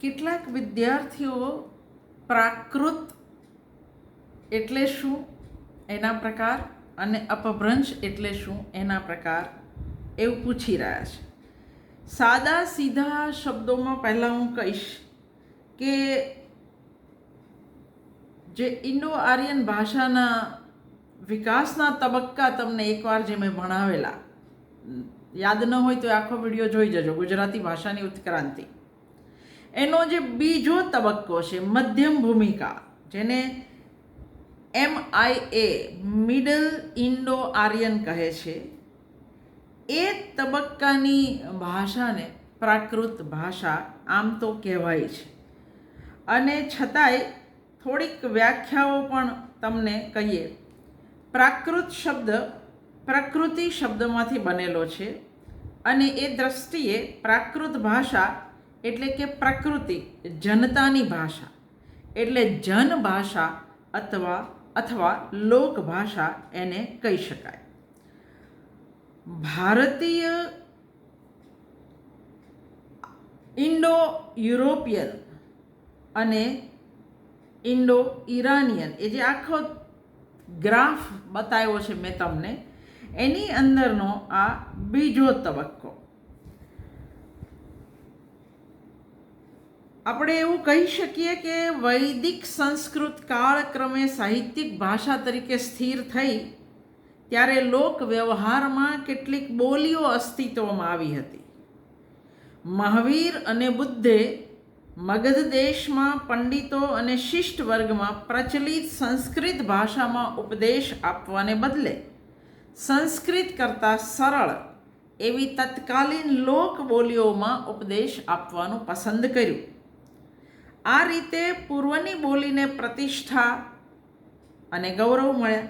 કેટલાક વિદ્યાર્થીઓ પ્રાકૃત એટલે શું? એના પ્રકાર અને અપભ્રંશ એટલે શું? એના પ્રકાર એવું પૂછી રહ્યા છે. સાદા સીધા શબ્દોમાં પહેલાં હું કહીશ કે જે ઇન્ડો આર્યન ભાષાના વિકાસના તબક્કા તમને એકવાર જે મેં ભણાવેલા, યાદ ન હોય તો આખો વીડિયો જોઈ જજો, ગુજરાતી ભાષાની ઉત્ક્રાંતિ. એનો જે બીજો તબક્કો છે, મધ્યમ ભૂમિકા, જેને M I A middle Indo Aryan કહે છે, એ તબક્કાની ભાષાને પ્રાકૃત ભાષા આમ તો કહેવાય છે. અને છતાંય થોડીક વ્યાખ્યાઓ પણ તમને કહીએ. પ્રાકૃત શબ્દ પ્રકૃતિ શબ્દમાંથી બનેલો છે અને એ દ્રષ્ટિએ પ્રાકૃત ભાષા એટલે કે પ્રકૃતિ, જનતાની ભાષા. એટલે જનભાષા અથવા અથવા લોકભાષા એને કહી શકાય. ભારતીય ઇન્ડો યુરોપિયન અને ઇન્ડો ઈરાનિયન એ જે આખો ગ્રાફ બતાવ્યો છે મેં તમને, એની અંદરનો આ બીજો તબક્કો. આપણે એવું કહી શકીએ કે વૈદિક સંસ્કૃત કાળક્રમે સાહિત્યિક ભાષા તરીકે સ્થિર થઈ, ત્યારે લોક વ્યવહારમાં કેટલીક બોલીઓ અસ્તિત્વમાં આવી હતી. મહાવીર અને બુદ્ધે મગધ દેશમાં પંડિતો અને શિષ્ટ વર્ગમાં પ્રચલિત સંસ્કૃત ભાષામાં ઉપદેશ આપવાને બદલે સંસ્કૃત કરતાં સરળ એવી તત્કાલીન લોક બોલીઓમાં ઉપદેશ આપવાનું પસંદ કર્યું. આ રીતે પૂર્વની બોલીને પ્રતિષ્ઠા અને ગૌરવ મળ્યા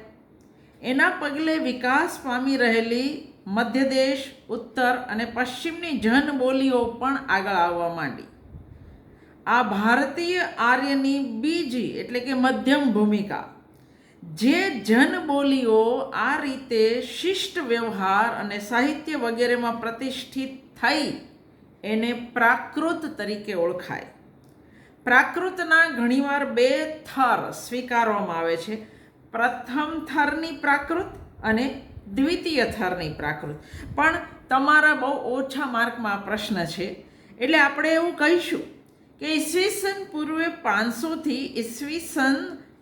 એના પગલે વિકાસ પામી રહેલી મધ્યદેશ ઉત્તર અને પશ્ચિમની જનબોલીઓ પણ આગળ આવવા માંડી. આ ભારતીય આર્યની બીજી એટલે કે મધ્યમ ભૂમિકા, જે જનબોલીઓ આ રીતે શિષ્ટ વ્યવહાર અને સાહિત્ય વગેરેમાં પ્રતિષ્ઠિત થઈ, એને પ્રાકૃત તરીકે ઓળખાય. પ્રાકૃતના ઘણીવાર બે થર સ્વીકારવામાં આવે છે. પ્રથમ થરની પ્રાકૃત અને દ્વિતીય થરની પ્રાકૃત. પણ તમારા બહુ ઓછા માર્કમાં પ્રશ્ન છે. એટલે આપણે એવું કહીશું કે ઈસવીસન પૂર્વે પાંચસોથી ઈસવીસન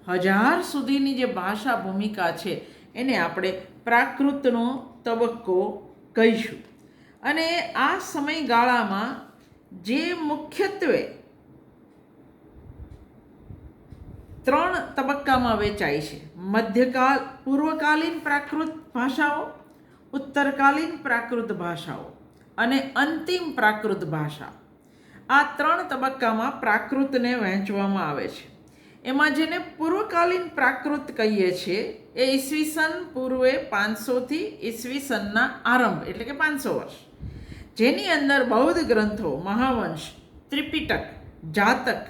હજાર સુધીની જે ભાષા ભૂમિકા છે, એને આપણે પ્રાકૃતનો તબક્કો કહીશું. અને આ સમયગાળામાં જે મુખ્યત્વે ત્રણ તબક્કામાં વેચાય છે. મધ્યકાલ, પૂર્વકાલીન પ્રાકૃત ભાષાઓ, ઉત્તરકાલીન પ્રાકૃત ભાષાઓ અને અંતિમ પ્રાકૃત ભાષા. આ ત્રણ તબક્કામાં પ્રાકૃતને વહેંચવામાં આવે છે. એમાં જેને પૂર્વકાલીન પ્રાકૃત કહીએ છીએ, એ ઈસવીસન પૂર્વે પાંચસોથી ઈસવીસનના આરંભ, એટલે કે પાંચસો વર્ષ. જેની અંદર બૌદ્ધ ગ્રંથો, મહાવંશ, ત્રિપિટક, જાતક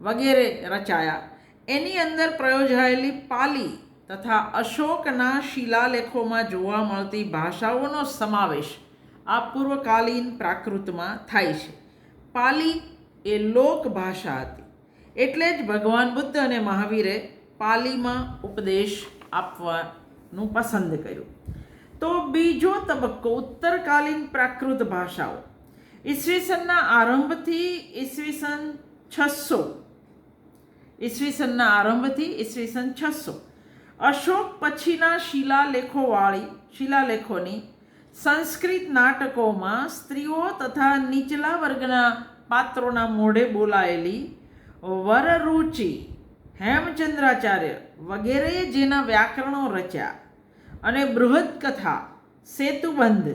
વગેરે રચાયા. એની અંદર પ્રયોજાયેલી પાલી તથા અશોકના શિલાલેખોમાં જોવા મળતી ભાષાઓનો સમાવેશ આ પૂર્વકાલીન પ્રાકૃતમાં થાય છે. પાલી એ લોક ભાષા હતી. એટલે જ ભગવાન બુદ્ધ અને મહાવીરે પાલીમાં ઉપદેશ આપવાનું પસંદ કર્યું. તો બીજો તબક્કો ઉત્તરકાલીન પ્રાકૃત ભાષાઓ. ઈસવીસનના આરંભથી ઈસવીસન છસો ઈસવીસનના આરંભથી ઈસવીસન છસો અશોક પછીના શિલાલેખોવાળી, શિલાલેખોની સંસ્કૃત નાટકોમાં સ્ત્રીઓ તથા નીચલા વર્ગના પાત્રોના મોઢે બોલાયેલી વરરુચિ, હેમચંદ્રાચાર્ય વગેરે જેના વ્યાકરણો રચ્યા અને બૃહદ કથા, સેતુબંધ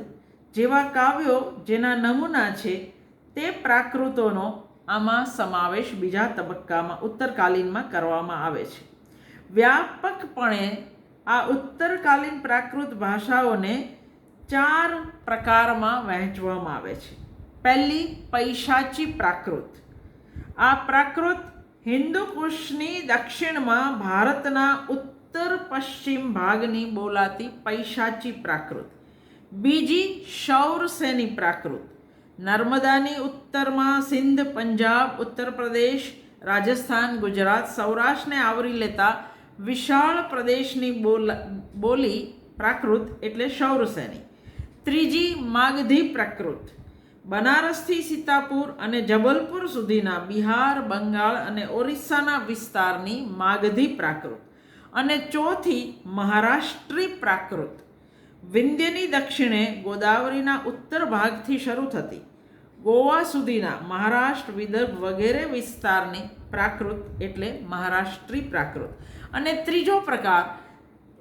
જેવા કાવ્યો જેના નમૂના છે તે પ્રાકૃતોનો આમાં સમાવેશ બીજા તબક્કામાં ઉત્તરકાલીનમાં કરવામાં આવે છે. વ્યાપકપણે આ ઉત્તરકાલીન પ્રાકૃત ભાષાઓને ચાર પ્રકારમાં વહેંચવામાં આવે છે. પહેલી, પૈશાચી પ્રાકૃત. આ પ્રાકૃત હિન્દુ દક્ષિણમાં ભારતના ઉત્તર પશ્ચિમ ભાગની બોલાતી પૈશાચી પ્રાકૃત. બીજી, શૌરસેની પ્રાકૃત. નર્મદાની ઉત્તરમાં સિંધ, પંજાબ, ઉત્તર પ્રદેશ, રાજસ્થાન, ગુજરાત સૌરાષ્ટ્રને આવરી લેતા વિશાળ પ્રદેશની બોલ પ્રાકૃત એટલે સૌરસેની. ત્રીજી, માગધી પ્રાકૃત. બનારસથી સીતાપુર અને જબલપુર સુધીના બિહાર, બંગાળ અને ઓરિસ્સાના વિસ્તારની માગધી પ્રાકૃત. અને ચોથી, મહારાષ્ટ્રી પ્રાકૃત. વિંધ્યની દક્ષિણે ગોદાવરીના ઉત્તર ભાગથી શરૂ થતી ગોવા સુધીના મહારાષ્ટ્ર વિદર્ભ વગેરે વિસ્તારની પ્રાકૃત એટલે મહારાષ્ટ્રી પ્રાકૃત. અને ત્રીજો પ્રકાર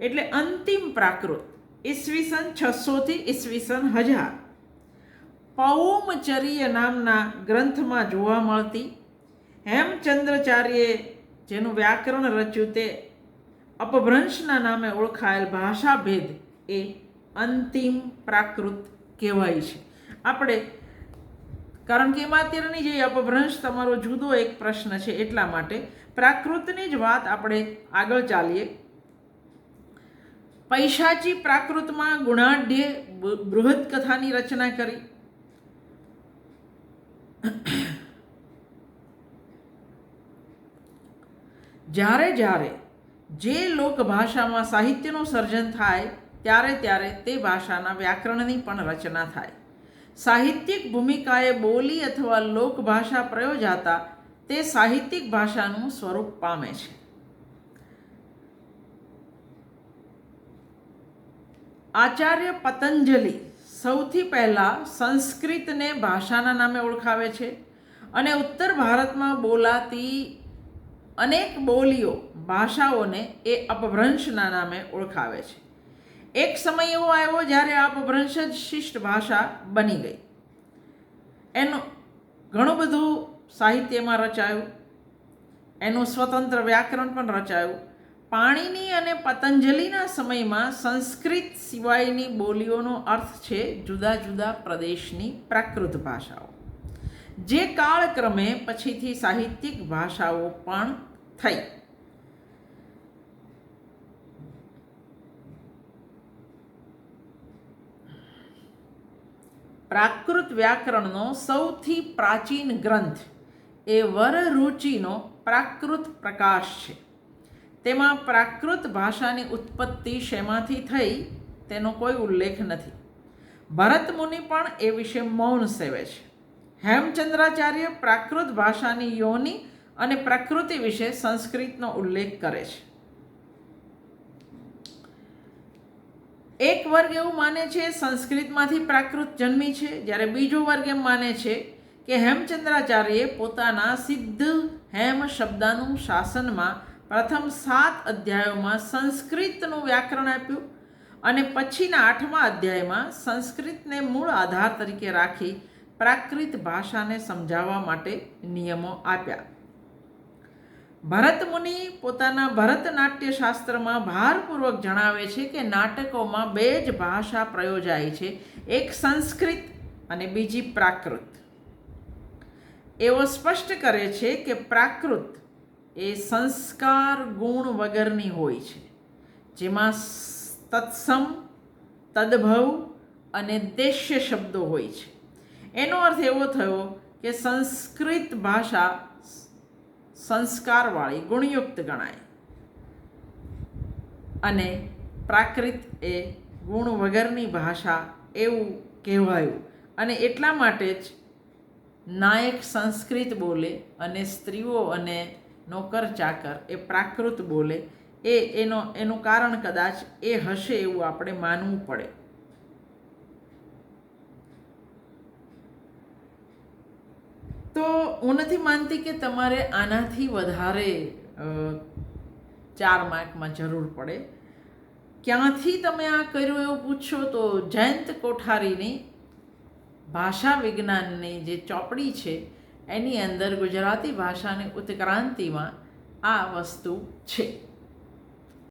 એટલે અંતિમ પ્રાકૃત, ઈસવીસન છસોથી ઈસવીસન હજાર. પૌમચર્ય નામના ગ્રંથમાં જોવા મળતી હેમચંદ્રચાર્યે જેનું વ્યાકરણ રચ્યું તે અપભ્રંશના નામે ઓળખાયેલ ભાષાભેદ એ અંતિમ પ્રાકૃત કહેવાય છે. આપણે કારણ કે એમાં અત્યારની જે અપભ્રંશ તમારો જુદો એક પ્રશ્ન છે એટલા માટે પ્રાકૃતની જ વાત આપણે આગળ ચાલીએ. પૈશાચી પ્રાકૃતમાં ગુણાઢ્ય બૃહદ કથાની રચના કરી. જ્યારે જ્યારે જે લોકભાષામાં સાહિત્યનું સર્જન થાય, ત્યારે ત્યારે તે ભાષાના વ્યાકરણની પણ રચના થાય. સાહિત્યિક ભૂમિકાએ બોલી અથવા લોકભાષા પ્રયોજાતા તે સાહિત્યિક ભાષાનું સ્વરૂપ પામે છે. આચાર્ય પતંજલિ સૌથી પહેલાં સંસ્કૃતને ભાષાના નામે ઓળખાવે છે અને ઉત્તર ભારતમાં બોલાતી અનેક બોલીઓ ભાષાઓને એ અપભ્રંશના નામે ઓળખાવે છે. એક સમય એવો આવ્યો જ્યારે અપભ્રંશ જ શિષ્ટ ભાષા બની ગઈ. એનું ઘણું બધું સાહિત્યમાં રચાયું, એનું સ્વતંત્ર વ્યાકરણ પણ રચાયું. પાણીની અને પતંજલિના સમયમાં સંસ્કૃત સિવાયની બોલીઓનો અર્થ છે જુદા જુદા પ્રદેશની પ્રાકૃત ભાષાઓ. જે કાળક્રમે પછીથી સાહિત્યિક ભાષાઓ પણ થઈ. પ્રાકૃત વ્યાકરણનો સૌથી પ્રાચીન ગ્રંથ એ વરરુચિનો પ્રાકૃત પ્રકાશ છે. તેમાં પ્રાકૃત ભાષાની ઉત્પત્તિ શેમાંથી થઈ તેનો કોઈ ઉલ્લેખ નથી. ભરત મુનિ પણ એ વિશે મૌન સેવે છે. હેમચંદ્રાચાર્ય પ્રાકૃત ભાષાની યોની અને પ્રકૃતિ વિશે સંસ્કૃતનો ઉલ્લેખ કરે છે. એક વર્ગ એવું માને છે, સંસ્કૃતમાંથી પ્રાકૃત જન્મી છે, જ્યારે બીજો વર્ગ એમ માને છે કે હેમચંદ્રાચાર્યએ પોતાના સિદ્ધ હેમ શબ્દાનું શાસનમાં પ્રથમ સાત અધ્યાયોમાં સંસ્કૃતનું વ્યાકરણ આપ્યું અને પછીના આઠમા અધ્યાયમાં સંસ્કૃતને મૂળ આધાર તરીકે રાખી પ્રાકૃત ભાષાને સમજાવવા માટે નિયમો આપ્યા. ભરત મુનિ પોતાના ભરતનાટ્ય શાસ્ત્રમાં ભારપૂર્વક જણાવે છે કે નાટકોમાં બે જ ભાષા પ્રયોજાય છે, એક સંસ્કૃત અને બીજી પ્રાકૃત. એવો સ્પષ્ટ કરે છે કે પ્રાકૃત એ સંસ્કાર ગુણ વગરની હોય છે, જેમાં તત્સમ, તદભવ અને દેશ્ય શબ્દો હોય છે. એનો અર્થ એવો થયો કે સંસ્કૃત ભાષા સંસ્કારવાળી ગુણયુક્ત ગણાય. અને પ્રાકૃત એ ગુણ વગરની ભાષા એવું કહેવાયું. અને એટલા માટે જ નાયક સંસ્કૃત બોલે અને સ્ત્રીઓ અને નોકર ચાકર એ પ્રાકૃત બોલે. એ એનો, એનું કારણ કદાચ એ હશે એવું આપણે માનવું પડે. તો હું નથી માનતી કે તમારે આનાથી વધારે ચાર માર્કમાં જરૂર પડે. ક્યાંથી તમે આ કર્યું એવું પૂછશો તો જયંત કોઠારીની ભાષા વિજ્ઞાનની જે ચોપડી છે, એની અંદર ગુજરાતી ભાષાની ઉત્ક્રાંતિમાં આ વસ્તુ છે.